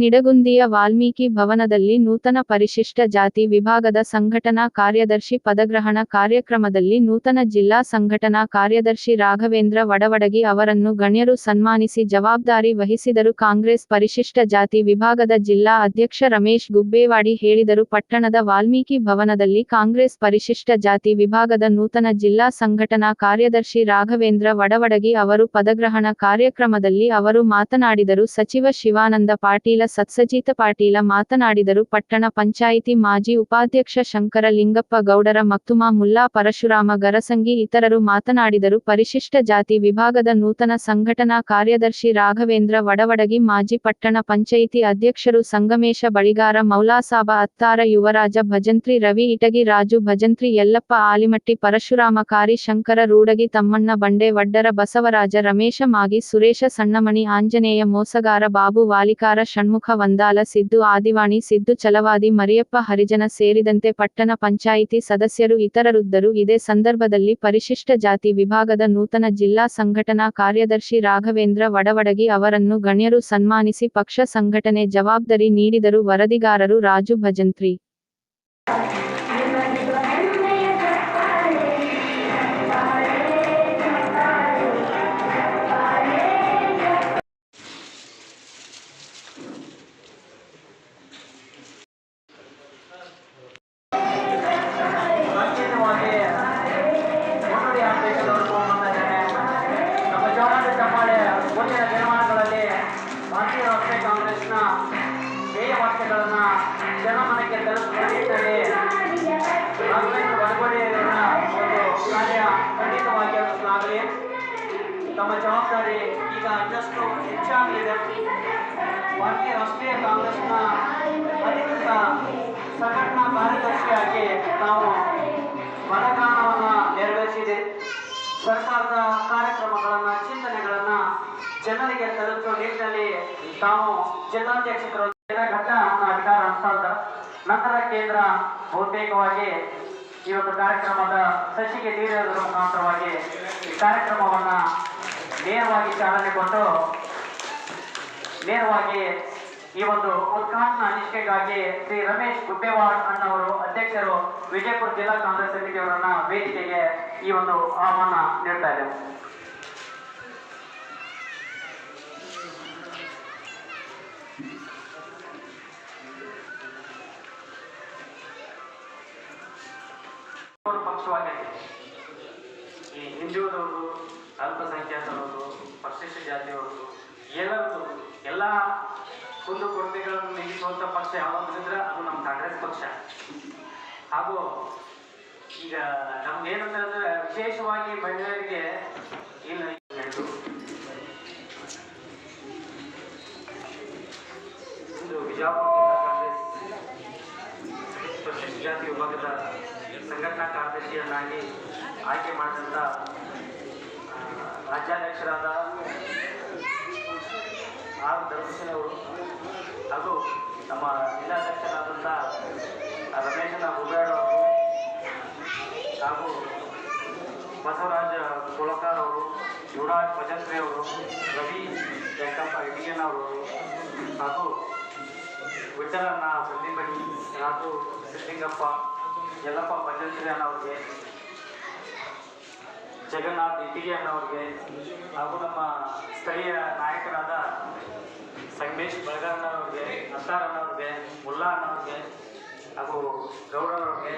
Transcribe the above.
ನಿಡಗುಂದಿಯ ವಾಲ್ಮೀಕಿ ಭವನದಲ್ಲಿ ನೂತನ ಪರಿಶಿಷ್ಟ ಜಾತಿ ವಿಭಾಗದ ಸಂಘಟನಾ ಕಾರ್ಯದರ್ಶಿ ಪದಗ್ರಹಣ ಕಾರ್ಯಕ್ರಮದಲ್ಲಿ ನೂತನ ಜಿಲ್ಲಾ ಸಂಘಟನಾ ಕಾರ್ಯದರ್ಶಿ ರಾಘವೇಂದ್ರ ವಡವಡಗಿ ಅವರನ್ನು ಗಣ್ಯರು ಸನ್ಮಾನಿಸಿ ಜವಾಬ್ದಾರಿ ವಹಿಸಿದರು. ಕಾಂಗ್ರೆಸ್ ಪರಿಶಿಷ್ಟ ಜಾತಿ ವಿಭಾಗದ ಜಿಲ್ಲಾ ಅಧ್ಯಕ್ಷ ರಮೇಶ್ ಗುಬ್ಬೇವಾಡಿ ಹೇಳಿದರು. ಪಟ್ಟಣದ ವಾಲ್ಮೀಕಿ ಭವನದಲ್ಲಿ ಕಾಂಗ್ರೆಸ್ ಪರಿಶಿಷ್ಟ ಜಾತಿ ವಿಭಾಗದ ನೂತನ ಜಿಲ್ಲಾ ಸಂಘಟನಾ ಕಾರ್ಯದರ್ಶಿ ರಾಘವೇಂದ್ರ ವಡವಡಗಿ ಅವರು ಪದಗ್ರಹಣ ಕಾರ್ಯಕ್ರಮದಲ್ಲಿ ಅವರು ಮಾತನಾಡಿದರು. ಸಚಿವ ಶಿವಾನಂದ ಪಾಟೀಲ ಸತ್ಸಜಿತ ಪಾಟೀಲ ಮಾತನಾಡಿದರು. ಪಟ್ಟಣ ಪಂಚಾಯಿತಿ ಮಾಜಿ ಉಪಾಧ್ಯಕ್ಷ ಶಂಕರ ಲಿಂಗಪ್ಪ ಗೌಡರ ಮಕ್ತುಮಾ ಮುಲ್ಲಾ ಪರಶುರಾಮ ಗರಸಂಗಿ ಇತರರು ಮಾತನಾಡಿದರು. ಪರಿಶಿಷ್ಟ ಜಾತಿ ವಿಭಾಗದ ನೂತನ ಸಂಘಟನಾ ಕಾರ್ಯದರ್ಶಿ ರಾಘವೇಂದ್ರ ವಡವಡಗಿ, ಮಾಜಿ ಪಟ್ಟಣ ಪಂಚಾಯಿತಿ ಅಧ್ಯಕ್ಷರು ಸಂಗಮೇಶ ಬಳಿಗಾರ, ಮೌಲಾಸಾಬ ಅತ್ತಾರ, ಯುವರಾಜ ಭಜಂತ್ರಿ, ರವಿ ಇಟಗಿ, ರಾಜು ಭಜಂತ್ರಿ, ಯಲ್ಲಪ್ಪ ಆಲಿಮಟ್ಟಿ, ಪರಶುರಾಮ ಕಾರಿ, ಶಂಕರ ರೂಡಗಿ, ತಮ್ಮಣ್ಣ ಬಂಡೆ, ವಡ್ಡರ ಬಸವರಾಜ, ರಮೇಶ ಮಾಗಿ, ಸುರೇಶ ಸಣ್ಣಮಣಿ, ಆಂಜನೇಯ ಮೋಸಗಾರ ಬಾಬು ವಾಲಿಕಾರ, ಷಣ್ಮುಖ ವಂದಾಲ ಸಿದ್ದು ಆದಿವಾಣಿ, ಸಿದ್ದು ಚಲವಾದಿ, ಮರಿಯಪ್ಪ ಹರಿಜನ ಸೇರಿದಂತೆ ಪಟ್ಟಣ ಪಂಚಾಯಿತಿ ಸದಸ್ಯರು ಇತರರಿದ್ದರು. ಇದೇ ಸಂದರ್ಭದಲ್ಲಿ ಪರಿಶಿಷ್ಟ ಜಾತಿ ವಿಭಾಗದ ನೂತನ ಜಿಲ್ಲಾ ಸಂಘಟನಾ ಕಾರ್ಯದರ್ಶಿ ರಾಘವೇಂದ್ರ ವಡವಡಗಿ ಅವರನ್ನು ಗಣ್ಯರು ಸನ್ಮಾನಿಸಿ ಪಕ್ಷ ಸಂಘಟನೆ ಜವಾಬ್ದಾರಿ ನೀಡಿದರು. ವರದಿಗಾರರು ರಾಜು ಭಜಂತ್ರಿ. ತಲುಪುವ ನಿಟ್ಟಿನಲ್ಲಿ ರಾಘವೇಂದ್ರ ಒಂದು ಕಾರ್ಯ ಖಂಡಿತವಾಗಿ ತಮ್ಮ ಜವಾಬ್ದಾರಿ ಈಗ ಇನ್ನಷ್ಟು ಹೆಚ್ಚಾಗಲಿದೆ ಭಾರತೀಯ ರಾಷ್ಟ್ರೀಯ ಕಾಂಗ್ರೆಸ್ನ ಅಧಿಕೃತ ಸಂಘಟನಾ ಕಾರ್ಯದರ್ಶಿಯಾಗಿ ನಾವು ಮತದಾನವನ್ನು ನೆರವೇರಿಸಿದೆ ಸರ್ಕಾರದ ಕಾರ್ಯಕ್ರಮಗಳನ್ನು ಚಿಂತನೆಗಳನ್ನು ಜನರಿಗೆ ತಲುಪಿಸುವ ನಿಟ್ಟಿನಲ್ಲಿ ತಾವು ಜಿಲ್ಲಾಧ್ಯಕ್ಷರು ಘಟ್ಟ ನಂತರ ಕೇಂದ್ರ ಬಹುತೇಕವಾಗಿ ಈ ಒಂದು ಕಾರ್ಯಕ್ರಮದ ಸಸಿಗೆ ನೀರಿನ ಮುಖಾಂತರವಾಗಿ ಈ ಕಾರ್ಯಕ್ರಮವನ್ನು ನೇರವಾಗಿ ಚಾಲನೆ ಕೊಟ್ಟು ನೇರವಾಗಿ ಈ ಒಂದು ಉದ್ಘಾಟನಾ ನಿಷ್ಠೆಗಾಗಿ ಶ್ರೀ ರಮೇಶ್ ಗುಬ್ಬೇವಾಡ್ ಅಣ್ಣವರು ಅಧ್ಯಕ್ಷರು ವಿಜಯಪುರ ಜಿಲ್ಲಾ ಕಾಂಗ್ರೆಸ್ ಸಮಿತಿಯವರನ್ನ ವೇದಿಕೆಗೆ ಈ ಒಂದು ಆಹ್ವಾನ ನೀಡ್ತಾ ಇದ್ದೇವೆ ಪಕ್ಷವಾಗೈತೆ ಈ ಹಿಂದುಳಿದವರು ಅಲ್ಪಸಂಖ್ಯಾತರವರು ಪರಿಶಿಷ್ಟ ಜಾತಿಯವರು ಎಲ್ಲರದ್ದು, ಎಲ್ಲ ಕುಂದು ಕೊರತೆಗಳನ್ನು ನೀಗಿಸುವಂಥ ಪಕ್ಷ ಯಾವಾಗಿದ್ರೆ ಅದು ನಮ್ಮ ಕಾಂಗ್ರೆಸ್ ಪಕ್ಷ. ಹಾಗೂ ಈಗ ನಮ್ಗೇನಂತಂದ್ರೆ ವಿಶೇಷವಾಗಿ ಮಹಿಳೆಯರಿಗೆ ಇಲ್ಲ ಬಿಜಾಪುರ ಜಿಲ್ಲಾ ಕಾಂಗ್ರೆಸ್ ಜಾತಿ ವಿಭಾಗದ ಸಂಘಟನಾ ಕಾರ್ಯದರ್ಶಿಯನ್ನಾಗಿ ಆಯ್ಕೆ ಮಾಡಿದಂಥ ರಾಜ್ಯಾಧ್ಯಕ್ಷರಾದ ಆರ್ ಧರ್ಮಸಿನವರು ಹಾಗೂ ನಮ್ಮ ಜಿಲ್ಲಾಧ್ಯಕ್ಷರಾದಂಥ ರಮೇಶನ ಹುಬ್ಬೇಡ್ ಅವರು ಹಾಗೂ ಬಸವರಾಜ ಕುಲಕಾರ್ ಅವರು, ಯುವರಾಜ್ ಭಜಂತ್ರಿ ಅವರು, ರವಿ ವೆಂಕಪ್ಪ ಇಡಿಯನ್ ಅವರು ಹಾಗೂ ವಿಠಲಣ್ಣ ಸಂದೀಪಣಿ ಹಾಗೂ ಸಿದ್ದಿಂಗಪ್ಪ ಯಲ್ಲಪ್ಪ ಭಜಂತ್ರಿ ಅನ್ನೋರಿಗೆ, ಜಗನ್ನಾಥ್ ಇಟ್ಟಿಗೆ ಅನ್ನೋರಿಗೆ, ಹಾಗೂ ನಮ್ಮ ಸ್ಥಳೀಯ ನಾಯಕರಾದ ಸಂಗಮೇಶ್ ಬಳಗಾರಣ್ಣವ್ರಿಗೆ ಅತ್ತಾರ್ ಅನ್ನೋರಿಗೆ, ಮುಲ್ಲಾ ಅನ್ನೋರಿಗೆ, ಹಾಗೂ ಗೌಡರವ್ರಿಗೆ